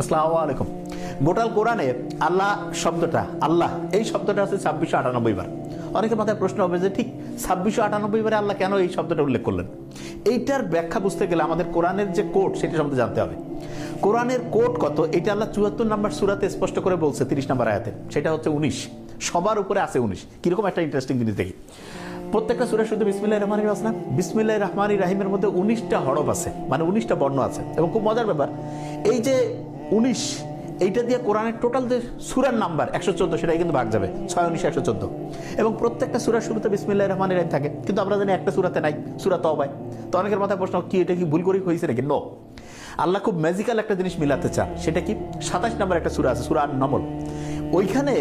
আসসালামু আলাইকুম। গোটাল কোরআনে আল্লাহ শব্দটা, আল্লাহ, এই শব্দটা আছে ছাব্বিশশো আটানব্বই বার। অনেকের মাথায় প্রশ্ন হবে যে ঠিক ছাব্বিশশো আটানব্বই বারে আল্লাহ কেন এই শব্দটা উল্লেখ করলেন? এইটার ব্যাখ্যা বুঝতে গেলে আমাদের কোরআনের যে কোড, সেটা সম্বন্ধে জানতে হবে। কোরআনের কোড কত? এটা আল্লাহ চুয়াত্তর নাম্বার সুরাতে স্পষ্ট করে বলছে তিরিশ নাম্বার আয়াতে। সেটা হচ্ছে উনিশ। সবার উপরে আছে উনিশ। কীরকম একটা ইন্টারেস্টিং জিনিস দেখি। প্রত্যেকটা সুরা শুধু বিসমিল্লাহ রহমান না বিসমিল্লাহ রহমান রাহিমের মধ্যে উনিশটা হরফ আছে। মানে উনিশটা বর্ণ আছে। এবং খুব মজার ব্যাপার, এই যে উনিশ, এইটা দিয়ে কোরআনের টোটাল যে সুরার নাম্বার, একশো চোদ্দ, সেটাই কিন্তু ভাগ যাবে। ছয়, উনিশ একশো চোদ্দ। এবং প্রত্যেকটা সুরার শুরুতে বিসমিল্লাহ রহমান রাহিম থাকে। কিন্তু আমরা জানি একটা সুরাতে নাই, সুরা তবায় তো অনেকের মাথায় প্রশ্ন, কি এটা কি ভুল করে হয়েছে নাকি? নো আল্লাহ খুব ম্যাজিক্যাল একটা জিনিস মিলাতে চান। সেটা কি? সাতাশ নাম্বার একটা সুরা আছে, সুরা নমল ওইখানে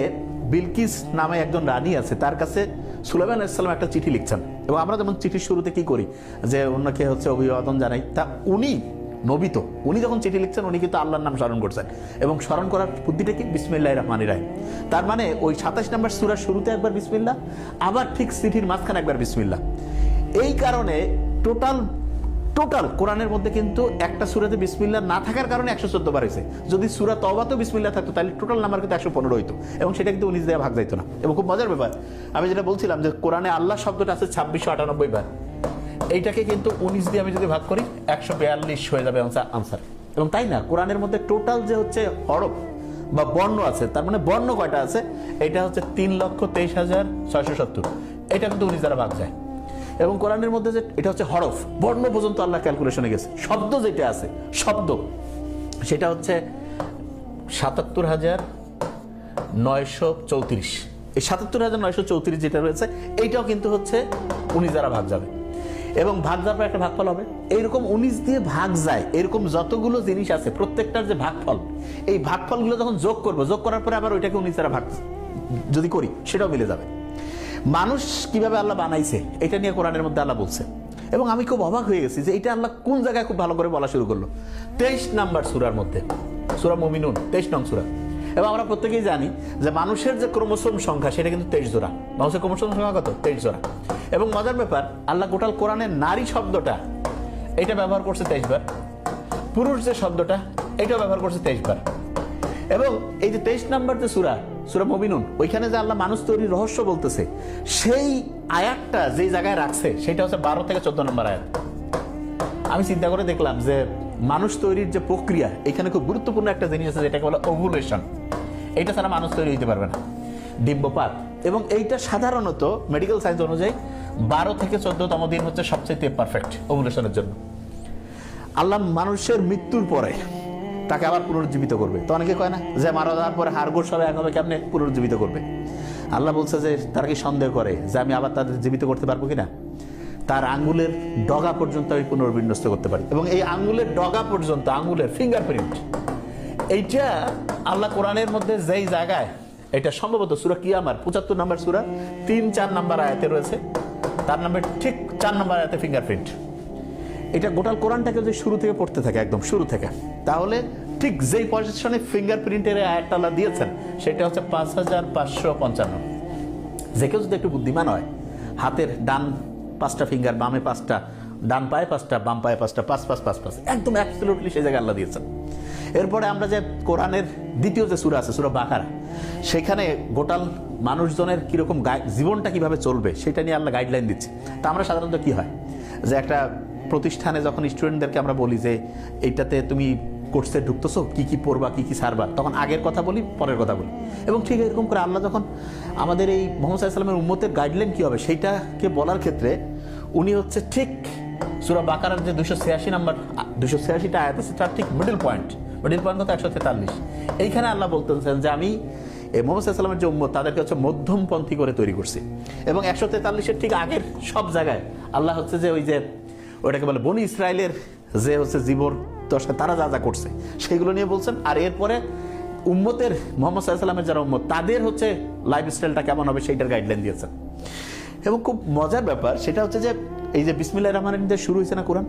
বিলকিস নামে একজন রানী আছে, তার কাছে সুলাইমান ইসলাম একটা চিঠি লিখছেন। এবং আমরা যেমন চিঠির শুরুতে কি করি? যে অন্যকে হচ্ছে অভিবাদন জানাই। তা উনি নবী তো। উনি যখন চিঠি লিখছেন, উনি কিন্তু আল্লাহর নাম স্মরণ করছেন। এবং স্মরণ করার বুদ্ধিটা কি? বিসমিল্লাহ রহমান রায় তার মানে ওই সাতাশ নাম্বার সুরার শুরুতে একবার বিসমিল্লা আবার ঠিক চিঠির মাঝখানে একবার বিসমিল্লা এই কারণে টোটাল টোটাল কোরআনের মধ্যে কিন্তু একটা সুরাতে বিসমিল্লা না থাকার কারণে একশো চোদ্দ বার হয়েছে। যদি সুরা তবাতেও বিসমিল্লা থাকতো, তাহলে টোটাল নাম্বার কিন্তু একশো পনেরো হইতো। এবং সেটা কিন্তু উনিশ দেওয়া ভাগ যাইতো না। এবং খুব মজার ব্যাপার, আমি যেটা বলছিলাম যে কোরআনে আল্লাহ শব্দটা আছে ছাব্বিশশো আটানব্বই বার। এইটাকে কিন্তু উনিশ দিয়ে আমি যদি ভাগ করি একশো বিয়াল্লিশ হয়ে যাবে আনসার এবং তাই না, কোরআনের মধ্যে টোটাল যে হচ্ছে হরফ বা বর্ণ আছে, তার মানে বর্ণ কয়টা আছে? এটা হচ্ছে তিন লক্ষ তেইশ হাজার ছয়শো সত্তর। এটা কিন্তু উনিশ দ্বারা ভাগ যায়। এবং কোরআনের মধ্যে যে, এটা হচ্ছে হরফ, বর্ণ পর্যন্ত আল্লাহ ক্যালকুলেশনে গেছে। শব্দ যেটা আছে, শব্দ, সেটা হচ্ছে সাতাত্তর হাজার নয়শো চৌত্রিশ। এই সাতাত্তর হাজার নয়শো চৌত্রিশ যেটা রয়েছে, এইটাও কিন্তু হচ্ছে উনিশ দ্বারা ভাগ যাবে। এবং ভাগ যাওয়ার পর একটা ভাগফল হবে। এইরকম উনিশ দিয়ে ভাগ যায়, এরকম যতগুলো জিনিস আছে, প্রত্যেকটার যে ভাগফল, এই ভাগফলগুলো যখন যোগ করব, যোগ করার পরে আবার ওইটাকে উনিশ দ্বারা ভাগ যদি করি, সেটাও মিলে যাবে। মানুষ কীভাবে আল্লাহ বানাইছে, এটা নিয়ে কোরআনের মধ্যে আল্লাহ বলছে। এবং আমি খুব অবাক হয়ে গেছি যে এটা আল্লাহ কোন জায়গায় খুব ভালো করে বলা শুরু করল। তেইশ নাম্বার সুরার মধ্যে, সুরা মমিনুন, তেইশ নং সুরা। এবং আমরা প্রত্যেকেই জানি যে মানুষের যে ক্রমোসোম সংখ্যা, সেটা কিন্তু তেইশ জোড়া। মানুষের ক্রমোসোম সংখ্যা কত? তেইশ জোড়া। এবং মজার ব্যাপার, আল্লাহ গোটাল কোরআনের নারী শব্দটা, এটা ব্যবহার করছে তেইশ বার। পুরুষ যে শব্দটা, এটাও ব্যবহার করছে তেইশ বার। এবং এই যে তেইশ নাম্বার যে সুরা সুরা মবিনুন ওইখানে যে আল্লাহ মানুষ তৈরির রহস্য বলতেছে, সেই আয়াতটা যে জায়গায় রাখছে, সেটা হচ্ছে বারো থেকে চোদ্দ নম্বর আয়াত। আমি চিন্তা করে দেখলাম যে মানুষ তৈরির যে প্রক্রিয়া, এখানে খুব গুরুত্বপূর্ণ একটা জিনিস আছে, যেটাকে বলে ওভুলেশন এটা ছাড়া মানুষ তৈরি হতে পারবে না। ডিম্বপাত। এবং এইটা সাধারণত মেডিকেল সায়েন্স অনুযায়ী বারো থেকে চোদ্দতম দিন হচ্ছে সবচেয়ে পারফেক্ট ওভুলেশনের জন্য। আল্লাহ মানুষের মৃত্যুর পরে তাকে আবার পুনর্জীবিত করবে। তো অনেকে কয় না যে মারা যাওয়ার পরে হাড়গোড় সবাই এক হবে কেমনে? পুনরুজ্জীবিত করবে। আল্লাহ বলছে যে তারা কি সন্দেহ করে যে আমি আবার তাদের জীবিত করতে পারব কিনা? তার আঙ্গুলের ডগা পর্যন্ত আমি পুনর্বিন্যস্ত করতে পারি। এবং এই আঙ্গুলের ডগা পর্যন্ত আঙ্গুলের ফিঙ্গারপ্রিন্ট এইটা আল্লাহ কোরআনের মধ্যে যেই জায়গায়, এটা সম্ভবত সুরা কি আমার পঁচাত্তর নাম্বার সুরা, তিন চার নাম্বার আয়াতে রয়েছে। তার নাম্বার ঠিক চার নাম্বার আয়াতে ফিঙ্গারপ্রিন্ট এটা গোটাল কোরআনটাকে যদি শুরু থেকে পড়তে থাকে, একদম শুরু থেকে, তাহলে ঠিক যেই পজিশনে ফিঙ্গারপ্রিন্টের আয়াতটা দিয়েছেন, সেটা হচ্ছে পাঁচ হাজার পাঁচশো পঞ্চান্ন। যে কেউ যদি একটু বুদ্ধিমান হয়, হাতের ডান পাঁচটা ফিঙ্গার বামে পাঁচটা, ডান পায়ে পাঁচটা, বাম পায়ে পাঁচটা, পাঁচ পাঁচ পাঁচ পাঁচ। একদম অ্যাবসলিউটলি সেই জায়গায় আল্লাহ দিয়েছেন। এরপরে আমরা যে কোরআনের দ্বিতীয় যে সুরা আছে, সুরা বাকারা, সেখানে গোটাল মানুষজনের কীরকম জীবনটা কীভাবে চলবে, সেটা নিয়ে আল্লাহ গাইডলাইন দিচ্ছে। তা আমরা সাধারণত কি হয়? যে একটা প্রতিষ্ঠানে যখন স্টুডেন্টদেরকে আমরা বলি যে, এইটাতে তুমি কোর্সে ঢুকতেছো, কি কি পড়বা, কি কি সারবা তখন আগের কথা বলি, পরের কথা বলি। এবং ঠিক এরকম করে আল্লাহ যখন আমাদের এই মোহাম্মদ সাল্লামের উম্মতের গাইডলাইন কী হবে, সেইটাকে বলার ক্ষেত্রে উনি হচ্ছে ঠিক সুরা বাকারার যে দুশো ছিয়াশি নাম্বার দুশো ছিয়াশিটা আয়াত আছে, তার ঠিক মিডল পয়েন্ট মিডল পয়েন্ট কত? একশো তেতাল্লিশ এইখানে আল্লাহ বলতেছেন যে আমি মোহাম্মদ সাল্লামের যে উম্মত, তাদেরকে হচ্ছে মধ্যমপন্থী করে তৈরি করছি। এবং একশো তেতাল্লিশের ঠিক আগের সব জায়গায় আল্লাহ হচ্ছে যে ওই যে ওটাকে বলে বনি ইসরায়েলের যে হচ্ছে জীবন দশা তারা যা যা করছে সেগুলো নিয়ে বলছেন। আর এরপরে উম্মতের, মোহাম্মদ সাল্লামের যারা উম্মত, তাদের হচ্ছে লাইফস্টাইলটা কেমন হবে সেইটার গাইডলাইন দিয়েছেন। এবং খুব মজার ব্যাপার, সেটা হচ্ছে যে এই যে বিসমিল্লা রহমান দিয়ে শুরু হয়েছে না কোরআন?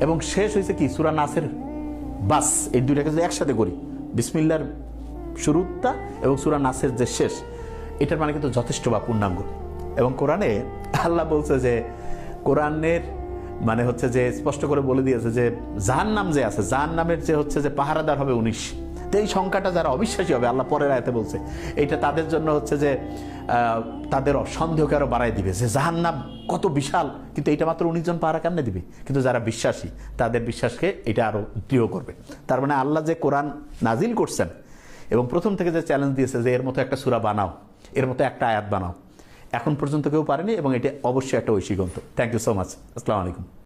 এবং শেষ হয়েছে কি? সুরা নাসের বাস, এই দুইটাকে যদি একসাথে করি। বিসমিল্লার শুরুটা এবং সুরা নাসের যে শেষ, এটার মানে কিন্তু যথেষ্ট বা পূর্ণাঙ্গ। এবং কোরআনে আল্লাহ বলছে যে, কোরআনের মানে হচ্ছে যে স্পষ্ট করে বলে দিয়েছে যে জাহান নাম যে আছে জাহান নামের যে হচ্ছে যে পাহারাদার হবে উনিশ। এই সংখ্যাটা যারা অবিশ্বাসী হবে, আল্লাহ পরের আয়তে বলছে, এটা তাদের জন্য হচ্ছে যে তাদের সন্দেহকে আরও বাড়াই দিবে। যে জাহান্নাম কত বিশাল, কিন্তু এটা মাত্র উনিশ জন পাহারা কেমনে দিবে। কিন্তু যারা বিশ্বাসী, তাদের বিশ্বাসকে এটা আরও দৃঢ় করবে। তার মানে আল্লাহ যে কোরআন নাজিল করছেন, এবং প্রথম থেকে যে চ্যালেঞ্জ দিয়েছে যে এর মতো একটা সুরা বানাও, এর মতো একটা আয়াত বানাও, এখন পর্যন্ত কেউ পারেনি, এবং এটা অবশ্যই একটা ঐশী গ্রন্থ। থ্যাংক ইউ সো মাচ আসসালামু আলাইকুম।